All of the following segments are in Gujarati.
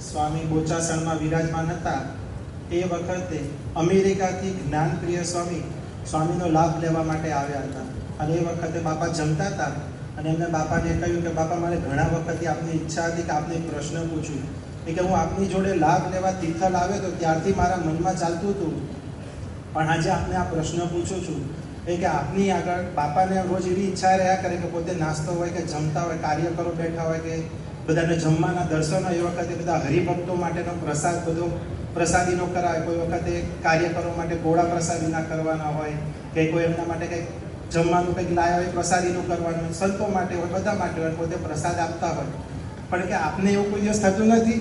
સ્વામી બોચાસણમાં વિરાજમાન હતા. એ વખતે અમેરિકાથી જ્ઞાનપ્રિય સ્વામી સ્વામીનો લાભ લેવા માટે આવ્યા હતા. અને એ વખતે બાપા જમતા હતા અને એમને બાપાને કહ્યું કે, બાપા, મારે ઘણા વખતથી આપની ઈચ્છા હતી કે આપને પ્રશ્ન પૂછું. એ કે, હું આપની જોડે લાભ લેવા તિથલ આવ્યો તો ત્યારથી મારા મનમાં ચાલતું હતું. પણ આજે આપને આ પ્રશ્ન પૂછું છું. એ કે આપની આગળ બાપાને રોજ એવી ઈચ્છા રહ્યા કરે કે પોતે નાસ્તો હોય કે જમતા હોય કાર્યકરો બેઠા હોય કે બધાને જમવાના દર્શનો એ વખતે બધા હરિભક્તો માટેનો પ્રસાદ બધો પ્રસાદીનો કરાવે. કોઈ વખતે કાર્યકરો માટે ગોળા પ્રસાદીના કરવાના હોય, કે કોઈ એમના માટે કંઈક જમવાનું કંઈક લાયા હોય પ્રસાદીનું કરવાનું હોય, સંતો માટે હોય, બધા માટે હોય, પોતે પ્રસાદ આપતા હોય. પણ કે આપને એવું કોઈ દિવસ થતું નથી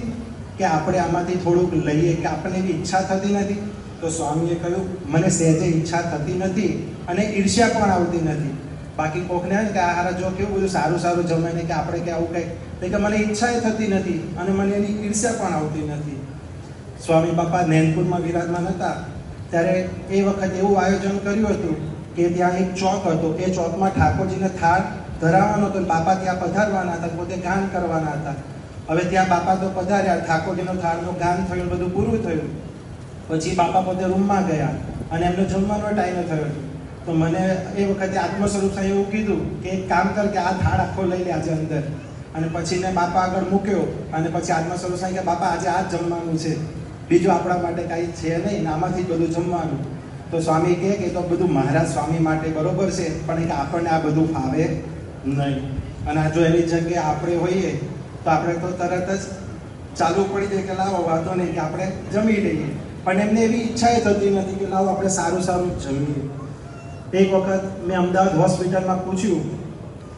કે આપણે આમાંથી થોડુંક લઈએ, કે આપણને એવી ઈચ્છા થતી નથી? તો સ્વામીએ કહ્યું, મને સહેજે ઈચ્છા થતી નથી અને ઈર્ષ્યા પણ આવતી નથી. બાકી કોકને કે, આ જો કેવું બધું સારું સારું જમે ને કે આપણે કે આવું કંઈક. નહીં કે, મને ઈચ્છા થતી નથી અને મને એની ઈર્ષ્યા પણ આવતી નથી. સ્વામી બાપા નૈનપુરમાં વિરાજમાન હતા. ત્યારે એ વખત એવું આયોજન કર્યું હતું કે ત્યાં એક ચોક હતો. એ ચોકમાં ઠાકોરજીને થાળ ધરાવવાનો હતો બાપા ત્યાં પધારવાના હતા, પોતે ગાન કરવાના હતા. હવે ત્યાં બાપા તો પધાર્યા, ઠાકોરજીનો થાળનું ગાન થયું બધું પૂરું થયું. પછી બાપા પોતે રૂમમાં ગયા અને એમનો જમવાનો ટાઈમ થયો. તો મને એ વખતે આત્મ સ્વરૂપ સાહેબ એવું કીધું કે એક કામ કર કે આ થાળ આખો લઈ લે આજે અંદર. અને પછી મેં બાપા આગળ મૂક્યો અને પછી આત્મ સ્વરૂપ સાહેબ કે બાપા આજે આ જ જમવાનું છે. બીજું આપણા માટે કાંઈ છે નહીં આમાંથી બધું જમવાનું. તો સ્વામી કહે કે તો બધું મહારાજ સ્વામી માટે બરોબર છે, પણ આપણને આ બધું ફાવે નહીં. અને આ જો એની જગ્યાએ આપણે હોઈએ, તો આપણે તો તરત જ ચાલુ પડી જાય કે લાવો, વાંધો નહીં કે આપણે જમી લઈએ. પણ એમને એવી ઈચ્છા એ થતી નથી કે લાવો આપણે સારું સારું જમીએ એક વખત મેં અમદાવાદ હોસ્પિટલમાં પૂછ્યું,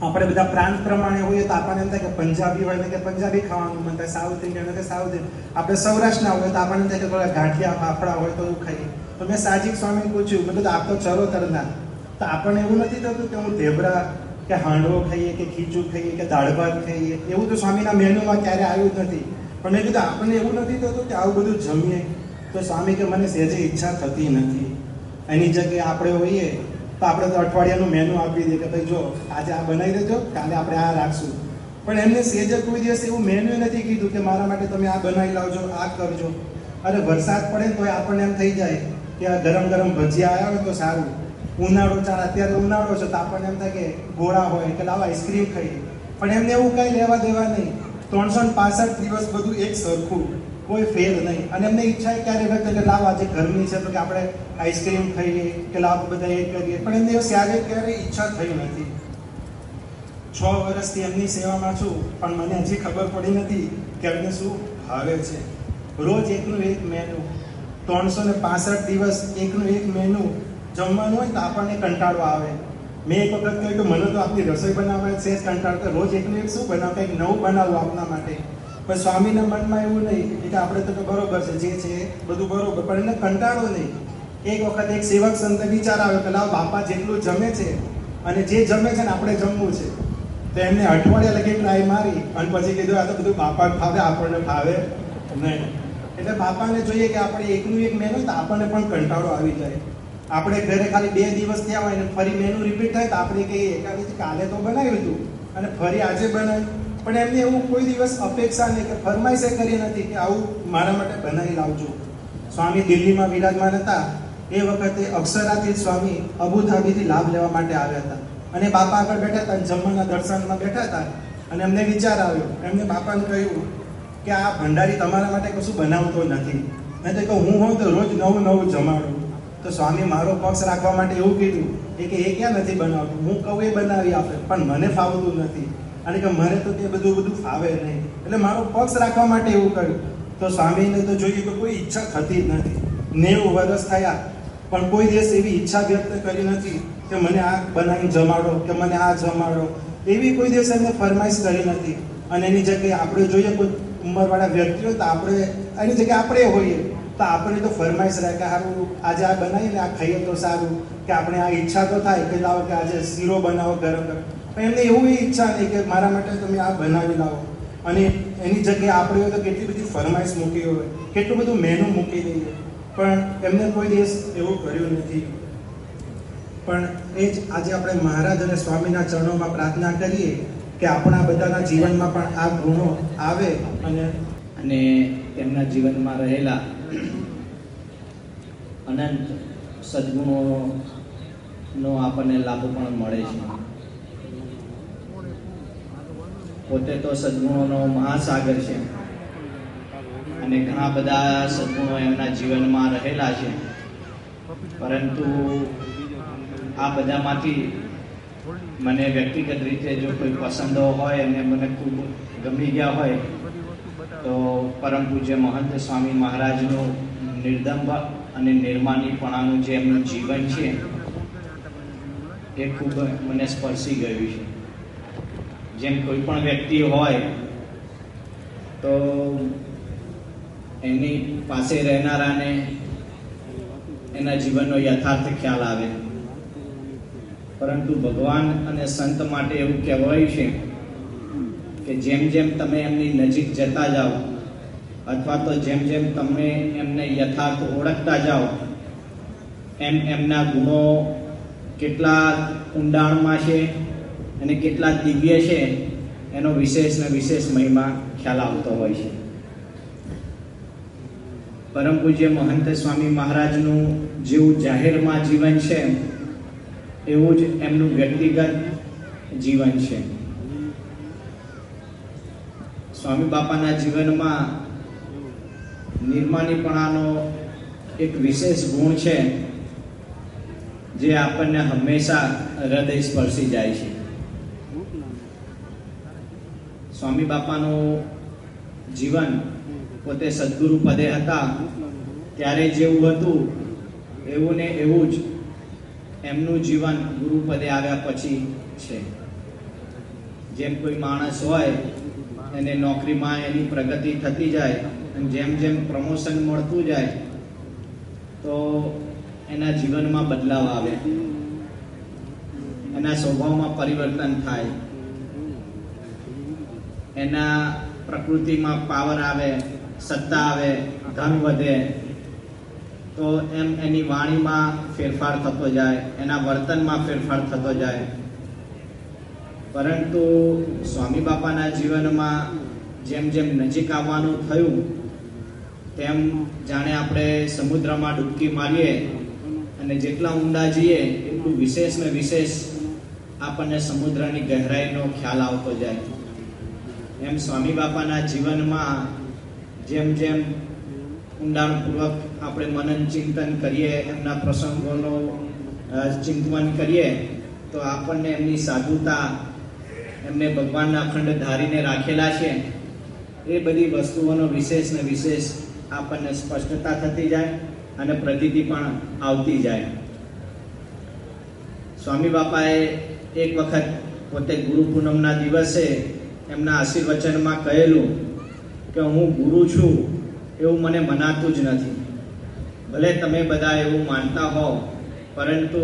આપણે બધા પ્રાંત પ્રમાણે હોઈએ તો આપણને એમ થાય કે પંજાબી હોય કે પંજાબી ખાવાનું મન થાય, સાઉથ ઇન્ડિયન કે સાઉથ ઇન્ડિયન. આપણે સૌરાષ્ટ્રના હોય તો આપણને થાય કે થોડા ગાંઠિયા, ફાફડા હોય તો એવું ખાઈએ. તો મેં સાજીક સ્વામીને પૂછ્યું, મેં કીધું આપ તો ચરોતરના. તો આપણને એવું નથી થતું કે હું ઢેબરા કે હાંડવો ખાઈએ કે ખીચું ખાઈએ કે દાળ ભાત ખાઈએ? એવું તો સ્વામીના મેનુમાં ક્યારે આવ્યું જ નથી. પણ મેં કીધું, આપણને એવું નથી થતું કે આવું બધું જમીએ. તો સ્વામી કે મને સહેજે ઈચ્છા થતી નથી. એની જગ્યાએ આપણે હોઈએ તો આપણે તો અઠવાડિયાનું મેનુ આપી દઈએ કે ભાઈ જો આજે આ બનાવી દેજો, કાલે આપણે આ રાખશું. પણ એમને સેજે કોઈ દિવસ એવું મેનુ નથી કીધું કે મારા માટે તમે આ બનાવી લાવજો, આ કરજો. અરે વરસાદ પડે તો આપણને એમ થઈ જાય કે આ ગરમ ગરમ ભજીયા આવ્યા હોય તો સારું. ઉનાળો ચાલ, અત્યારે ઉનાળો છે તો આપણને એમ થાય કે ગોળા હોય કે લાવ આઈસ્ક્રીમ ખાઈએ. પણ એમને એવું કંઈ લેવા દેવા નહીં. ત્રણસો પાસઠ દિવસ બધું એક સરખું. કોઈ ફેર નહીં. અને એમને ઈચ્છા એ ક્યારે વ્યક્ત કે લાવ આજે ગરમી છે તો કે આપણે આઈસ્ક્રીમ ખાઈએ, કે લાવ બધા એ કરીએ. પણ એમને ક્યારે ક્યારે ઈચ્છા થઈ નથી. છ વર્ષથી એમની સેવામાં છું, પણ મને હજી ખબર પડી નથી કે એમને શું ભાવે છે. રોજ એકનું એક મેનુ ત્રણસો ને પાસઠ દિવસ એકનું એક મેનુ જમવાનું હોય તો આપણને કંટાળો આવે. મેં એક વખત કહ્યું કે મને તો આપની રસોઈ બનાવવા છે જ કંટાળો. રોજ એકનું એક શું બનાવ? કંઈક નવું બનાવવું આપના માટે. પણ સ્વામીના મનમાં એવું નહીં કે આપણે તો બરોબર છે, જે છે બધું બરોબર, પણ એને કંટાળો નહીં. એક વખત એક સેવક સંત વિચાર આવ્યો કે બાપા જેટલું જમે છે અને જે જમે છે ને આપણે જમવું છે. તો એમને અઠવાડિયા લગી ટ્રાય મારી અને પછી કીધું, આ તો બધું બાપા ફાવે આપણને ફાવે નહીં. એટલે બાપાને જોઈએ કે આપણે એકનું એક મેનુ તો આપણને પણ કંટાળો આવી જાય. આપણે ઘરે ખાલી બે દિવસ થયા હોય ને ફરી મેનુ રિપીટ થાય તો આપણે કહીએ કાલે તો બનાવ્યું હતું અને ફરી આજે બનાવ્યું પણ એમને એવું કોઈ દિવસ અપેક્ષા નહીં કે ફરમાઈશે કરી નથી કે આવું મારા માટે બનાવી લાવજો. સ્વામી દિલ્હીમાં વિરાજમાન હતા. એ વખતે અક્ષરાથી સ્વામી અબુધાબીથી લાભ લેવા માટે આવ્યા હતા. અને બાપા આગળ બેઠા હતા જમવાના દર્શનમાં બેઠા હતા. અને એમને વિચાર આવ્યો. એમને બાપાને કહ્યું કે આ ભંડારી તમારા માટે કશું બનાવતો નથી. મેં તો કહું હું હોઉં તો રોજ નવું નવું જમાડું. તો સ્વામી મારો પક્ષ રાખવા માટે એવું કીધું કે એ ક્યાં નથી બનાવતું? હું કહું એ બનાવી આપે, પણ મને ફાવતું નથી. અને કે મારે તો તે બધું બધું ફાવે નહીં. એટલે મારો પક્ષ રાખવા માટે એવું કર્યું તો સ્વામીને તો જોઈએ કે કોઈ ઈચ્છા થતી જ નથી. નેવું વર્ષ થયા, પણ કોઈ દિવસ એવી ઈચ્છા વ્યક્ત કરી નથી કે મને આ બનાવી જમાડો, કે મને આ જમાડો. એવી કોઈ દિવસ એમને ફરમાઈશ કરી નથી. અને એની જગ્યાએ આપણે જોઈએ કોઈ ઉંમરવાળા વ્યક્તિઓ તો આપણે, એની જગ્યાએ આપણે હોઈએ. તો આપણે તો ફરમાઈશ રહે કે સારું આજે આ બનાવીને આ ખાઈએ તો સારું. કે આપણે આ ઈચ્છા તો થાય, કે લાવો કે આજે શીરો બનાવો ગરમ ગરમ પણ એમને એવું ઈચ્છા નહીં કે મારા માટે તમે આ બનાવી લાવો. અને એની જગ્યાએ આપણે તો કેટલી બધી ફરમાઈશ મૂકી હોય, કેટલું બધું મેનુ મૂકી દઈએ. પણ એમને કોઈ દિવસ એવું કર્યું નથી. પણ એ જ આજે આપણે મહારાજ અને સ્વામીના ચરણોમાં પ્રાર્થના કરીએ કે આપણા બધાના જીવનમાં પણ આ ગુણો આવે અને અને તેમના જીવનમાં રહેલા અનંત સદગુણોનો આપણને લાભ પણ મળે છે. પોતે તો સદગુણોનો મહાસાગર છે. અને ઘણા બધા સદગુણો એમના જીવનમાં રહેલા છે. પરંતુ આ બધામાંથી મને વ્યક્તિગત રીતે જો કોઈ પસંદો હોય અને મને ખૂબ ગમી ગયા હોય, તો પરમ પૂજ્ય મહંત સ્વામી મહારાજનું નિર્દંભ અને નિર્માનીપણાનું જે એમનું જીવન છે, એ ખૂબ મને સ્પર્શી ગયું છે. જેમ કોઈ પણ વ્યક્તિ હોય, તો એની પાસે રહેનારાને એના જીવનનો યથાર્થ ખ્યાલ આવે. પરંતુ ભગવાન અને સંત માટે એવું કહેવાયું છે કે જેમ જેમ તમે એમની નજીક જતા જાઓ, અથવા તો જેમ જેમ તમે એમને યથાર્થ ઓળખતા જાઓ, એમ એમના ગુણો કેટલા ઊંડાણમાં છે અને કેટલા દિવ્ય છે, એનો વિશેષ ને વિશેષ મહિમા ખ્યાલ આવતો હોય છે. પરમ પૂજ્ય મહંત સ્વામી મહારાજનું જેવું જાહેરમાં જીવન છે, એવું જ એમનું વ્યક્તિગત જીવન છે. સ્વામી બાપાના જીવનમાં નિર્માનીપણાનો એક વિશેષ ગુણ છે, જે આપણને હંમેશા હૃદય સ્પર્શી જાય છે. સ્વામી બાપાનું જીવન પોતે સદગુરુ પદે હતા, ત્યારે જેવું હતું, એવું ને એવું જ એમનું જીવન ગુરુ પદે આવ્યા પછી છે. જેમ કોઈ માણસ હોય, એને નોકરીમાં એની પ્રગતિ થતી જાય, અને જેમ જેમ પ્રમોશન મળતું જાય, તો એના જીવનમાં બદલાવ આવે. એના સ્વભાવમાં પરિવર્તન થાય. એના પ્રકૃતિમાં પાવર આવે, સત્તા આવે, ધન વધે, તો એમ એની વાણીમાં ફેરફાર થતો જાય, એના વર્તનમાં ફેરફાર થતો જાય. પરંતુ સ્વામી બાપાના જીવનમાં જેમ જેમ નજીક આવવાનું થયું, તેમ જાણે આપણે સમુદ્રમાં ડૂબકી મારીએ અને જેટલા ઊંડા જઈએ, એટલું વિશેષ ને વિશેષ આપણને સમુદ્રની ગહેરાઈનો ખ્યાલ આવતો જાય. એમ સ્વામી બાપાના જીવનમાં જેમ જેમ ઊંડાણપૂર્વક આપણે મનન ચિંતન કરીએ, એમના પ્રસંગોનો ચિંતન કરીએ, તો આપણને એમની સાધુતા એમને ભગવાનના અખંડ ધારીને રાખેલા છે. એ બધી વસ્તુઓનો વિશેષ ને વિશેષ આપણને સ્પષ્ટતા થતી જાય અને પ્રતિતિ પણ આવતી જાય. સ્વામી બાપાએ એક વખત પોતે ગુરુ પૂનમના દિવસે એમના આશીર્વચનમાં કહેલું કે હું ગુરુ છું, એવું મને મનાતું જ નથી. ભલે તમે બધા એવું માનતા હો પરંતુ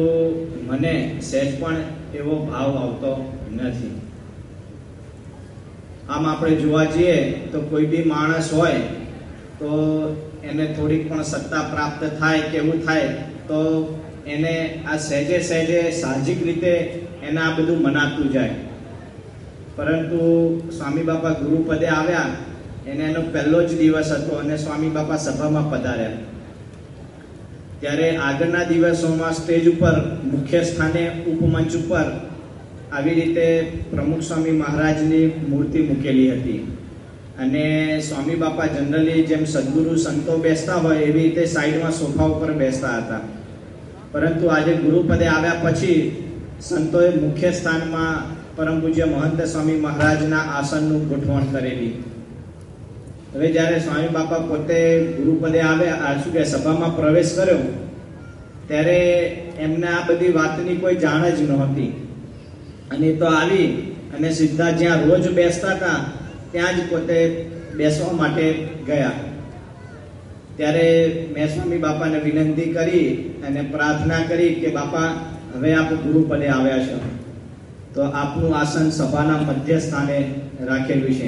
મને સહેજ પણ એવો ભાવ આવતો નથી. આમ આપણે જોવા જઈએ તો કોઈ બી માણસ હોય, તો એને થોડીક પણ સત્તા પ્રાપ્ત થાય કે એવું થાય, તો એને આ સહેજે સહેજે સાહજિક રીતે એને આ બધું મનાતું જાય. પરંતુ સ્વામી બાપા ગુરુ પદે આવ્યા એને એનો પહેલો જ દિવસ હતો અને સ્વામી બાપા સભામાં પધાર્યા. ત્યારે આગળના દિવસોમાં સ્ટેજ ઉપર, મુખ્ય સ્થાને ઉપમંચ ઉપર આવી રીતે પ્રમુખ સ્વામી મહારાજની મૂર્તિ મૂકેલી હતી. અને સ્વામી બાપા જનરલી જેમ સદગુરુ સંતો બેસતા હોય એવી રીતે સાઈડમાં સોફા ઉપર બેસતા હતા. પરંતુ આજે ગુરુપદે આવ્યા પછી સંતોએ મુખ્ય સ્થાનમાં પરમ પૂજ્ય મહંત સ્વામી મહારાજના આસનનું ગોઠવણ કરેલી. હવે જ્યારે સ્વામી બાપા પોતે ગુરુપદે આવ્યા આ શું કે સભામાં પ્રવેશ કર્યો, ત્યારે એમને આ બધી વાતની કોઈ જાણ જ નહોતી. અને તો આવી અને સીધા જ્યાં રોજ બેસતા હતા, ત્યાં જ પોતે બેસવા માટે ગયા. ત્યારે મેં સ્વામી બાપાને વિનંતી કરી અને પ્રાર્થના કરી કે બાપા, હવે આપ ગુરુપદે આવ્યા છો. તો આપનું આસન સભાના મધ્ય સ્થાને રાખેલું છે.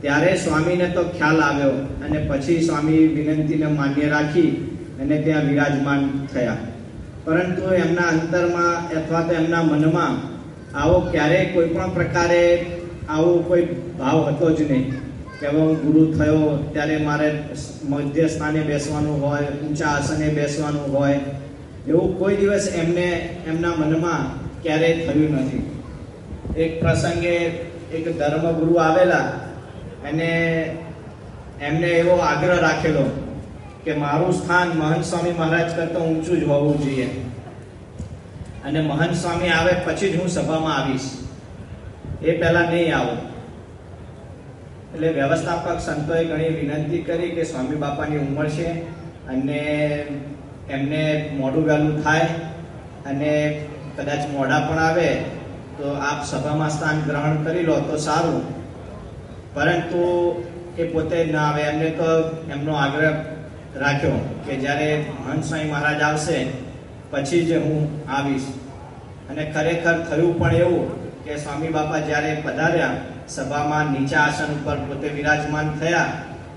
ત્યારે સ્વામીને તો ખ્યાલ આવ્યો અને પછી સ્વામી વિનંતીને માન્ય રાખી અને ત્યાં વિરાજમાન થયા. પરંતુ એમના અંતરમાં અથવા તો એમના મનમાં આવો ક્યારેય કોઈ પણ પ્રકારે આવો કોઈ ભાવ હતો જ નહીં કે હવે હું ગુરુ થયો ત્યારે મારે મધ્ય સ્થાને બેસવાનું હોય, ઊંચા આસને બેસવાનું હોય. એવું કોઈ દિવસ એમને, એમના મનમાં ક્યારેય થયું નથી. એક પ્રસંગે એક ધર્મગુરુ આવેલા અને એમને એવો આગ્રહ રાખેલો કે મારું સ્થાન મહંત સ્વામી મહારાજ કરતાં ઊંચું જ હોવું જોઈએ. અને મહંત સ્વામી આવે પછી જ હું સભામાં આવીશ. એ પહેલા નહીં આવો. એટલે વ્યવસ્થાપક સંતોએ ઘણી વિનંતી કરી કે સ્વામી બાપાની ઉંમર છે અને એમને મોઢું વહેલું થાય અને કદાચ મોડા પણ આવે, તો આપ સભામાં સ્થાન ગ્રહણ કરી લો તો સારું. પરંતુ એ પોતે ના આવે, એમને તો એમનો આગ્રહ રાખ્યો કે જ્યારે હંસ સ્વામી મહારાજ આવશે, પછી જ હું આવીશ. અને ખરેખર થયું પણ એવું કે સ્વામી બાપા જ્યારે પધાર્યા, સભામાં નીચા આસન ઉપર પોતે વિરાજમાન થયા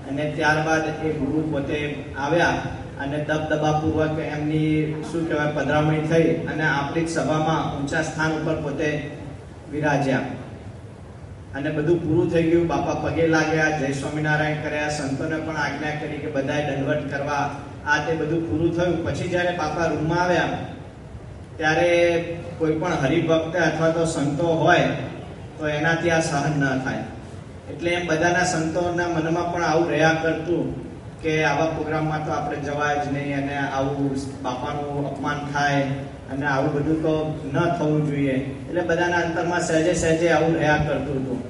અને ત્યારબાદ એ ગુરુ પોતે આવ્યા અને દબદબાપૂર્વક એમની, શું કહેવાય, પધરામણી થઈ અને આપણી સભામાં ઊંચા સ્થાન ઉપર પોતે વિરાજ્યા. અને બધું પૂરું થઈ ગયું. બાપા પગે લાગ્યા, જય સ્વામિનારાયણ કર્યા, સંતોને પણ આજ્ઞા કરી કે બધાએ દંડવટ કરવા. આ તે બધું પૂરું થયું. પછી જ્યારે બાપા રૂમમાં આવ્યા, ત્યારે કોઈ પણ હરિભક્ત અથવા તો સંતો હોય, તો એનાથી આ સહન ન થાય. એટલે એમ બધાના સંતોના મનમાં પણ આવું રહ્યા કરતું. કે આવા પ્રોગ્રામમાં તો આપણે જવાય જ નહીં અને આવું બાપાનું અપમાન થાય અને આવું બધું તો ન થવું જોઈએ. એટલે બધાના અંતરમાં સહેજે સહેજે આવું રહ્યા કરતું હતું.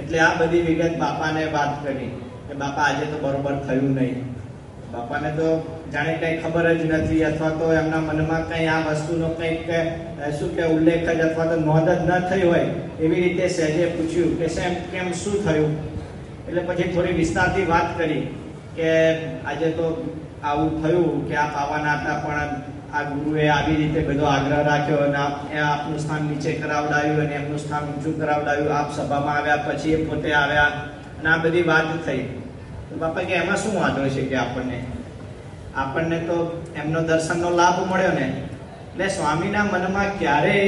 એટલે આ બધી વિગત બાપાને વાત કરી. કે બાપા, આજે તો બરોબર થયું નહીં. બાપાને તો જાણે કંઈ ખબર જ નથી અથવા તો એમના મનમાં કંઈ આ વસ્તુનો કંઈક શું કે ઉલ્લેખ જ અથવા તો નોંધ જ ન થઈ હોય એવી રીતે સહેજે પૂછ્યું કે સેમ કેમ શું થયું? એટલે પછી થોડી વિસ્તારથી વાત કરી. કે આજે તો આવું થયું કે આપ આવવાના હતા, પણ આ ગુરુએ આવી રીતે બધો આગ્રહ રાખ્યો અને આપ આપનું સ્થાન નીચે કરાવડાવ્યું અને એમનું સ્થાન ઊંચું કરાવડાવ્યું. આપ સભામાં આવ્યા પછી એ પોતે આવ્યા અને આ બધી વાત થઈ. તો બાપા કે એમાં શું વાંધો છે કે આપણને? આપણને તો એમનો દર્શનનો લાભ મળ્યો ને. એટલે સ્વામીના મનમાં ક્યારેય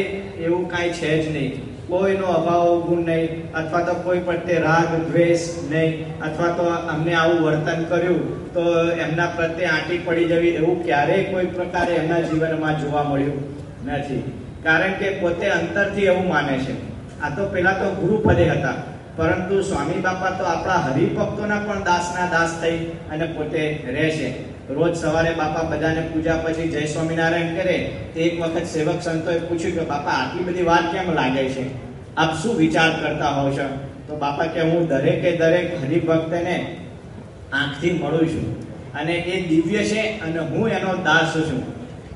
એવું કાંઈ છે જ નહીં. કોઈનો અભાવ ગુણ નહીં, અથવા તો કોઈ પ્રત્યે રાગ, દ્વેષ નહીં, અથવા તો અમને આવું વર્તન કર્યું, તો એમના પ્રત્યે આંટી પડી જવી એવું ક્યારેય કોઈ પ્રકારે એમના જીવનમાં જોવા મળ્યું નથી. કારણ કે પોતે અંતરથી એવું માને છે. આ તો પેલા તો ગુરુ હતા, પરંતુ સ્વામી બાપા તો આપણા હરિભક્તોના પણ દાસના દાસ થઈ અને પોતે રહેશે રોજ સવારે બાપા બધાને પૂજા પછી જય સ્વામિનારાયણ કરે, તે એક વખત સેવક સંતોએ પૂછ્યું કે, બાપા, આટલી બધી વાત કેમ લાગે છે? આપ શું વિચાર કરતા હોવ છો? તો બાપા કે, હું દરેકે દરેક હરિભક્તને આંખથી મળું છું અને એ દિવ્ય છે અને હું એનો દાસ છું.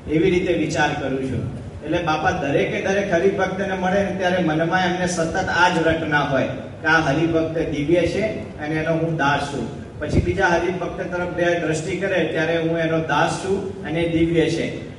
એવી રીતે વિચાર કરું છું. એટલે બાપા દરેકે દરેક હરિભક્તને મળે ને ત્યારે મનમાં એમને સતત આ જ રટના હોય કે આ હરિભક્ત દિવ્ય છે અને એનો હું દાસ છું. પછી બીજા હરિભક્ત તરફ બે દ્રષ્ટિ કરે, ત્યારે હું એનો દાસ છું અને દિવ્ય છે.